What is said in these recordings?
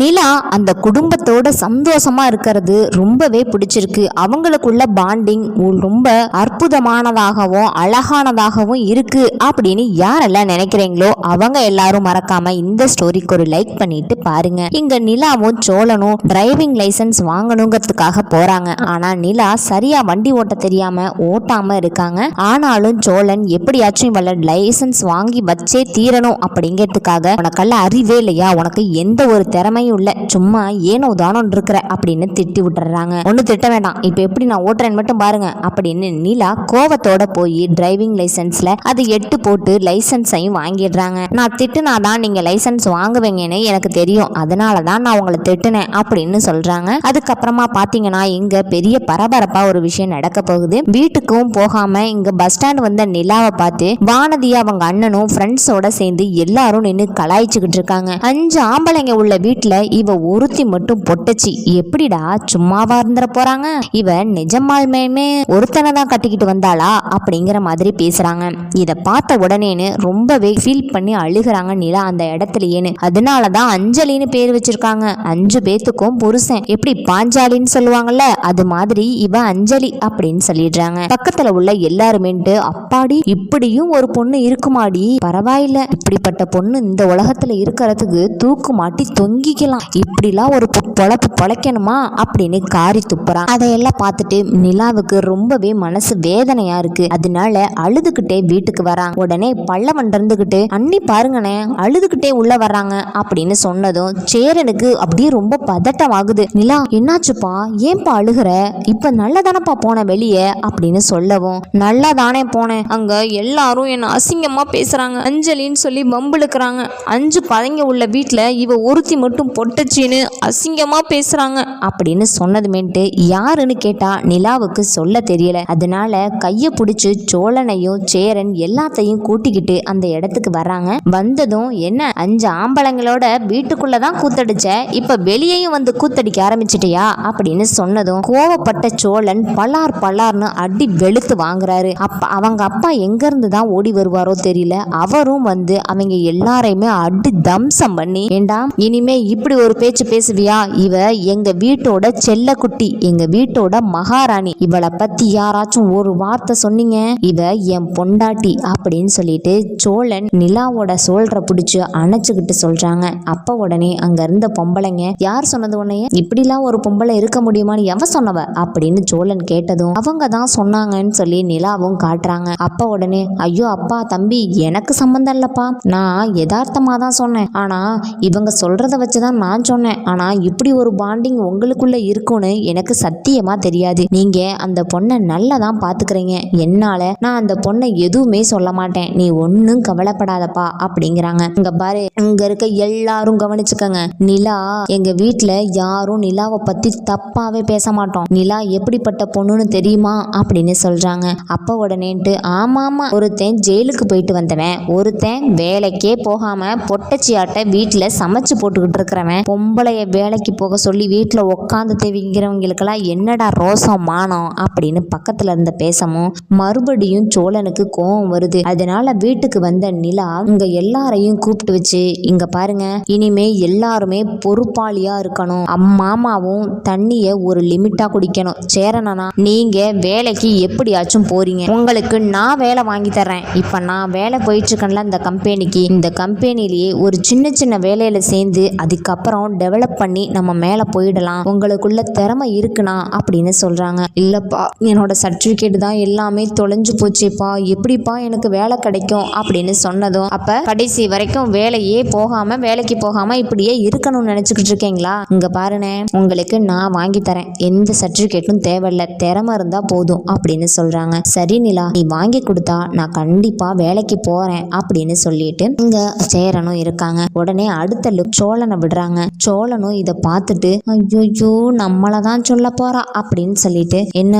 நிலா அந்த குடும்பத்தோட சந்தோஷமா இருக்கிறது ரொம்பவே பிடிச்சிருக்கு. அவங்களுக்குள்ள பாண்டிங் ரொம்ப அற்புதமானதாகவும் அழகானதாகவும் இருக்கு அப்படின்னு யாரெல்லாம் நினைக்கிறீங்களோ அவங்க எல்லாரும் மறக்காம இந்த ஸ்டோரிக்கு ஒரு லைக் பண்ணிட்டு பாருங்க. இங்க நிலாவும் சோழனும் டிரைவிங் லைசன்ஸ் வாங்கணுங்கிறதுக்காக போறாங்க. ஆனா நிலா சரியா வண்டி ஓட்ட தெரியாம ஓட்டாம இருக்காங்க. ஆனாலும் சோழன் எப்படியாச்சும் இவள லைசன்ஸ் வாங்கி வச்சே தீரணும் அப்படிங்கிறதுக்காக உனக்கெல்லாம் அறிவே இல்லையா? உனக்கு எந்த ஒரு திறமையும் இல்லை சும்மா ஏனோ தானோ இருக்கிற அப்படின்னு திட்டி விட்டுறாங்க. ஒன்றும் திட்ட வேண்டாம். இப்போ எப்படி நான் ஓட்டுறேன்னு மட்டும் பாருங்க அப்படின்னு நிலா கோவத்தோட போய் டிரைவிங் லைசன்ஸ்ல அது எட்டு போட்டு லைசன்ஸையும் வாங்கிடுறாங்க. நான் திட்டுனாதான் நீங்க லைசன்ஸ் வாங்குவீங்கன்னு எனக்கு தெரியும். அதனால தான் நான் உங்களை திட்டுனேன் அப்படின்னு சொல்றாங்க. அதுக்கப்புறமா பாத்தீங்கன்னா இங்க பெரிய பரபரப்பா ஒரு விஷயம் நடக்க போகுது. வீட்டுக்கும் போகாம இங்க பஸ் ஸ்டாண்ட் வந்த நிலாவை பார்த்து வானதி அவங்க அண்ணனும் ஃப்ரெண்ட்ஸோட சேர்ந்து எல்லாரும் நின்று கலாய்ச்சிக்கிட்டு இருக்காங்க. அஞ்சு ஆம்பளைங்க உள்ள வீட்டுல இவ ஒருத்தி மட்டும் பொட்டச்சி. எப்படிடா சும்மாவா இருந்துட போறாங்க? இவ நிஜமாலுமே ஒருத்தனை தான் கட்டிக்கிட்டு வந்தாளா? அப்படிங்கிற மாதிரி பேசுறாங்க. இத பார்த்த உடனேன்னு ரொம்பவே ஃபீல் பண்ணி அழுகுறாங்க நிலா அந்த இடத்துலயேன்னு. அதனால தான் அஞ்சலின்னு பேர் வச்சிருக்காங்க. அஞ்சு பேத்துக்கும் புருஷன். எப்படி பாஞ்சாலின்னு சொல்லுவாங்கல்ல அது மாதிரி இவ அஞ்சலி அப்படின்னு சொல்லிடுறாங்க. பக்கத்துல உள்ள எல்லாருமேட்டு அப்பாடி இப்படியும் ஒரு பொண்ணு இருக்குமாடி? பரவாயில்ல. இப்படிப்பட்ட பொண்ணு இந்த உலகத்துல இருக்கிறதுக்கு தூக்கு மாட்டி தொங்கி தொங்கிக்கலாம் இப்படிலாம் ஒரு பொழப்பு பொழைக்கணுமா? அப்படின்னு காரி துப்புறான். அதையெல்லாம் பார்த்துட்டு நிலாவுக்கு ரொம்பவே மனசு வேதனையா இருக்கு. அதனால அழுதுகிட்டே வீட்டுக்கு வராங்க உடனே பல்லவன் இருந்துகிட்டு அண்ணி பாருங்கண்ணே அழுதுகிட்டே உள்ள வர்றாங்க அப்படின்னு சொன்னதும் சேரனுக்கு அப்படியே ரொம்ப பதட்டமாகுது. நிலா என்னாச்சுப்பா? ஏன்பா அழுகுற? இப்ப நல்லதானப்பா போன வெளியே? அப்படின்னு சொல்லவும் நல்லா தானே போனேன். அங்க எல்லாரும் என்ன அசிங்கமா பேசுறாங்க. அஞ்சலின்னு சொல்லி வம்பிழுக்கிறாங்க. அஞ்சு பதங்க உள்ள வீட்டுல இவ ஒருத்தி மட்டும் பொட்டச்சின்னு அசிங்கமா பேசுறாங்க அப்படின்னு சொன்னதுமேட்டு யாருன்னு கேட்டா நிலாவுக்கு சொல்ல தெரியல. அதனால கைய பிடிச்சி சோழனையும் சேரன் எல்லாத்தையும் கூட்டிக்கிட்டு அந்த இடத்துக்கு வர்றாங்க. வந்ததும் என்ன அஞ்சு ஆம்பளங்களோட வீட்டுக்குள்ள தான் கூத்தடிச்ச? இப்ப வெளியேயும் வந்து கூத்தடிக்க ஆரம்பிச்சிட்டியா? அப்படின்னு சொன்னதும் கோவப்பட்ட சோழன் பலார் பலார்னு அடி வெளுத்து வாங்குறாரு. அப்ப அவங்க அப்பா எங்க இருந்து தான் ஓடி வருவாரோ தெரியல. அவரும் வந்து அவங்க எல்லாரையுமே அடி தம்சம் பண்ணி ஏண்டாம் இனிமே இப்படி ஒரு பேச்சு பேசுவியா? இவ எங்க வீட்டோட செல்லக்குட்டி எங்க வீட்டோட மகாராணி. இவளை பத்தி யாராச்சும் ஒரு வார்த்தை சொன்னீங்க? இவ என் பொண்டாட்டி அப்படின்னு சொல்லிட்டு சோழன் நிலாவோட சோல்ற பிடிச்சு அணைச்சுக்கிட்டு சொல்றாங்க. அப்ப உடனே அங்க இருந்த பொம்பளைங்க யார் சொன்னது உன்னைய? இப்படிலாம் ஒரு பொம்பளை இருக்க முடியுமான்னு எவ சொன்னவ? அப்படின்னு சோழன் கேட்டதும் அவங்க தான் சொன்னாங்கன்னு சொல்லி நிலாவும் காட்டுறாங்க. அப்ப உடனே ஐயோ அப்பா தம்பி எனக்கு சம்மந்தம் இல்லப்பா. நான் யதார்த்தமா தான் சொன்னேன். ஆனா இவங்க சொல்றத வச்சு தான் நான் சொன்னேன். ஆனால் இப்படி ஒரு பாண்டிங் உங்களுக்குள்ளே இருக்கும்னு எனக்கு சத்தியமாக தெரியாது. நீங்கள் அந்த பொண்ணை நல்லா தான் பார்த்துக்கிறீங்க என்னால் நான் அந்த பொண்ணை எதுவுமே சொல்ல மாட்டேன். நீ ஒன்றும் கவலைப்படாதப்பா அப்படிங்கிறாங்க. இங்கே பாரு இங்கே இருக்க எல்லாரும் கவனிச்சுக்கோங்க. நிலா எங்கள் வீட்டில் யாரும் நிலாவை பற்றி தப்பாகவே பேச மாட்டோம். நிலா எப்படிப்பட்ட பொண்ணுன்னு தெரியுமா அப்படின்னு சொல்கிறாங்க அப்போ உடனேன்ட்டு ஆமாமா ஒருத்தன் ஜெயிலுக்கு போயிட்டு வந்தவன். ஒருத்தன் வேலைக்கே போகாமல் பொட்டச்சியாட்டை வீட்டில் சமைச்சு போட்டுக்கிட்டு இருக்கிறவன் பொம்பளைய வேலைக்கு போக சொல்லி வீட்டுல உட்காந்து தேவிங்கிறவங்களுக்கெல்லாம் என்னடா ரோசம் மானம் அப்படின்னு பக்கத்துல இருந்த பேசமும் மறுபடியும் சோழனுக்கு கோபம் வருது. அதனால வீட்டுக்கு வந்த நிலா இங்க எல்லாரையும் கூப்பிட்டு வச்சு இங்க பாருங்க இனிமே எல்லாருமே பொறுப்பாளியா இருக்கணும். அம்மாமாவும் தண்ணிய ஒரு லிமிட்டா குடிக்கணும். சேரணனா நீங்க வேலைக்கு எப்படியாச்சும் போறீங்க. உங்களுக்கு நான் வேலை வாங்கி தர்றேன். இப்ப நான் வேலை போயிட்டு இருக்கேன்ல இந்த கம்பெனிக்கு இந்த கம்பெனிலேயே ஒரு சின்ன சின்ன வேலையில சேர்ந்து அது அதுக்கப்புறம் டெவலப் பண்ணி நம்ம மேலே போயிடலாம். உங்களுக்குள்ள திறமை இருக்குனா அப்படின்னு சொல்கிறாங்க இல்லைப்பா என்னோட சர்டிஃபிகேட் தான் எல்லாமே தொலைஞ்சு போச்சுப்பா. எப்படிப்பா எனக்கு வேலை கிடைக்கும் அப்படின்னு சொன்னதும் அப்போ கடைசி வரைக்கும் வேலையே போகாமல் வேலைக்கு போகாமல் இப்படியே இருக்கணும்னு நினச்சிக்கிட்டு இருக்கீங்களா? இங்கே பாருனே உங்களுக்கு நான் வாங்கி தரேன். எந்த சர்டிஃபிகேட்டும் தேவையில்ல. திறமை இருந்தால் போதும் அப்படின்னு சொல்கிறாங்க சரி நிலா நீ வாங்கி கொடுத்தா நான் கண்டிப்பாக வேலைக்கு போகிறேன் அப்படின்னு சொல்லிட்டு இங்கே சேரனும் இருக்காங்க. உடனே அடுத்த லுக் சோழனை விடுறாங்க சோழனும் இதை பார்த்துட்டு ஐயோ நம்மளை தான் சொல்ல போறா அப்படின்னு சொல்லிட்டு என்ன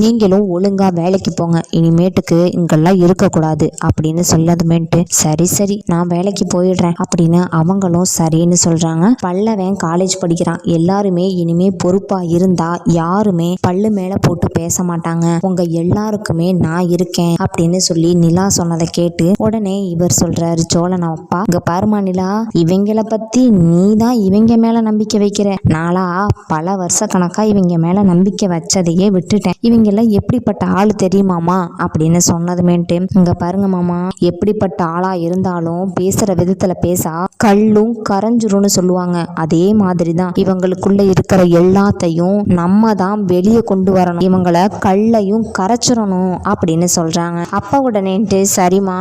நீங்களும் ஒழுங்கா வேலைக்கு போங்க. இனிமேட்டுக்கு இங்கெல்லாம் இருக்கக்கூடாது அப்படின்னு சொல்லதுமேட்டு சரி சரி நான் வேலைக்கு போயிடுறேன் அப்படின்னு அவங்களும் சரின்னு சொல்றாங்க. பல்லவன் காலேஜ் படிக்கிறான். எல்லாருமே இனிமே பொறுப்பா இருந்தா யாருமே பல்லு மேல போட்டு பேச மாட்டாங்க. உங்க எல்லாருக்குமே நான் இருக்கேன் அப்படின்னு சொல்லி நிலா சொன்னதை கேட்டு உடனே இவர் சொல்றாரு சோழன் அப்பா இங்க பாருமா நிலா இவங்கள பத்தி நீ நீ தான் இவங்க மேல நம்பிக்கை வைக்கிற. நாளா பல வருஷ கணக்கா இவங்க மேல நம்பிக்கை வச்சதையே விட்டுட்டேன். இவங்க எல்லாம் எப்படிப்பட்ட ஆள் தெரியுமாமா? அப்படின்னு சொன்னதுமேன்ட்டு இங்க பாருங்க மாமா எப்படிப்பட்ட ஆளா இருந்தாலும் பேசுற விதத்துல பேசா கல்லும் கரைஞ்சிரும்னு சொல்லுவாங்க. அதே மாதிரி தான் இவங்களுக்குள்ள இருக்கிற எல்லாத்தையும் நம்ம தான் வெளியே கொண்டு வரணும். இவங்கள கல்லையும் கரைச்சிடணும் அப்படின்னு சொல்றாங்க. அப்பா உடனேன்ட்டு சரிம்மா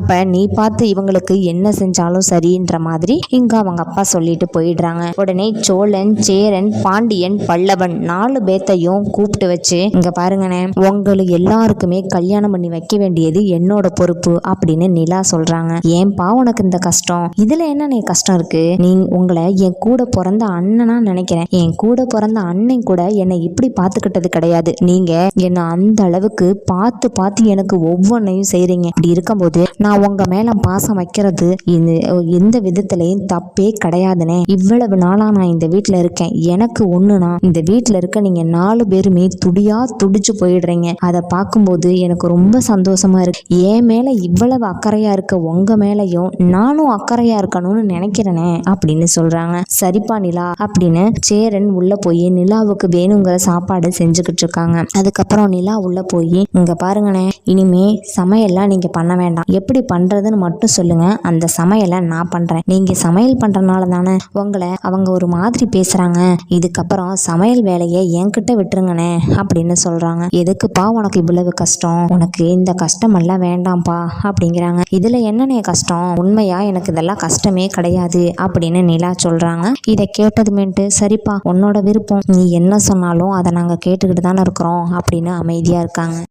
அப்ப நீ பார்த்து இவங்களுக்கு என்ன செஞ்சாலும் சரின்ற மாதிரி இங்க அவங்க அப்பா சொல்லிட்டு போயிடுறாங்க. உடனே சோழன் சேரன் பாண்டியன் பல்லவன் நாலு பேத்தையும் கூப்பிட்டு வச்சு இங்க பாருங்கண்ணே உங்களுக்கு எல்லாருக்குமே கல்யாணம் பண்ணி வைக்க வேண்டியது என்னோட பொறுப்பு அப்படின்னு நிலா சொல்றாங்க. ஏன்பா உனக்கு இந்த கஷ்டம்? இதுல என்ன கஷ்டம் இருக்கு? நீ உங்களை என் கூட பிறந்த அண்ணனா நினைக்கிறேன். என் கூட பிறந்த அண்ணன் கூட என்னை இப்படி பார்த்துக்கிட்டது கிடையாது. நீங்க என்னை அந்த அளவுக்கு பார்த்து பார்த்து எனக்கு ஒவ்வொன்றையும் செய்றீங்க. இப்படி இருக்கும்போது நான் உங்க மேல பாசம் வைக்கிறது இது எந்த விதத்திலையும் தப்பே கிடையாது. கிடையாதுனே இவ்வளவு நாளா நான் இந்த வீட்டில் இருக்கேன். எனக்கு ஒண்ணுனா இந்த வீட்டில் இருக்க நீங்க நாலு பேருமே துடியா துடிச்சு போயிடுறீங்க. அதை பார்க்கும்போது எனக்கு ரொம்ப சந்தோஷமா இருக்கு. என் மேல இவ்வளவு அக்கறையா இருக்க உங்க மேலையும் நானும் அக்கறையா இருக்கணும்னு நினைக்கிறேனே அப்படின்னு சொல்றாங்க. சரிப்பா நிலா அப்படின்னு சேரன் உள்ள போய் நிலாவுக்கு வேணுங்கிற சாப்பாடு செஞ்சுக்கிட்டு இருக்காங்க. அதுக்கப்புறம் நிலா உள்ள போய் இங்க பாருங்கண்ணே இனிமே சமையல்லாம் நீங்க பண்ண வேண்டாம். எப்படி பண்றதுன்னு மட்டும் சொல்லுங்க. அந்த சமையலை நான் பண்றேன். நீங்க சமையல் பண்றனால தான் உங்களை அவங்க ஒரு மாதிரி பேசுறாங்க. இதுக்கப்புறம் சமையல் வேலையை என்கிட்ட விட்டுருங்கண்ணே அப்படின்னு சொல்றாங்க. எதுக்குப்பா உனக்கு இவ்வளவு கஷ்டம்? உனக்கு இந்த கஷ்டம் எல்லாம் வேண்டாம்ப்பா அப்படிங்கிறாங்க. இதுல என்னன்னே கஷ்டம்? உண்மையா எனக்கு இதெல்லாம் கஷ்டமே கிடையாது அப்படின்னு நிலா சொல்றாங்க. இதை கேட்டதுமேட்டு சரிப்பா உன்னோட விருப்பம். நீ என்ன சொன்னாலும் அதை நாங்க கேட்டுக்கிட்டு தானே இருக்கிறோம் அப்படின்னு அமைதியா இருக்காங்க.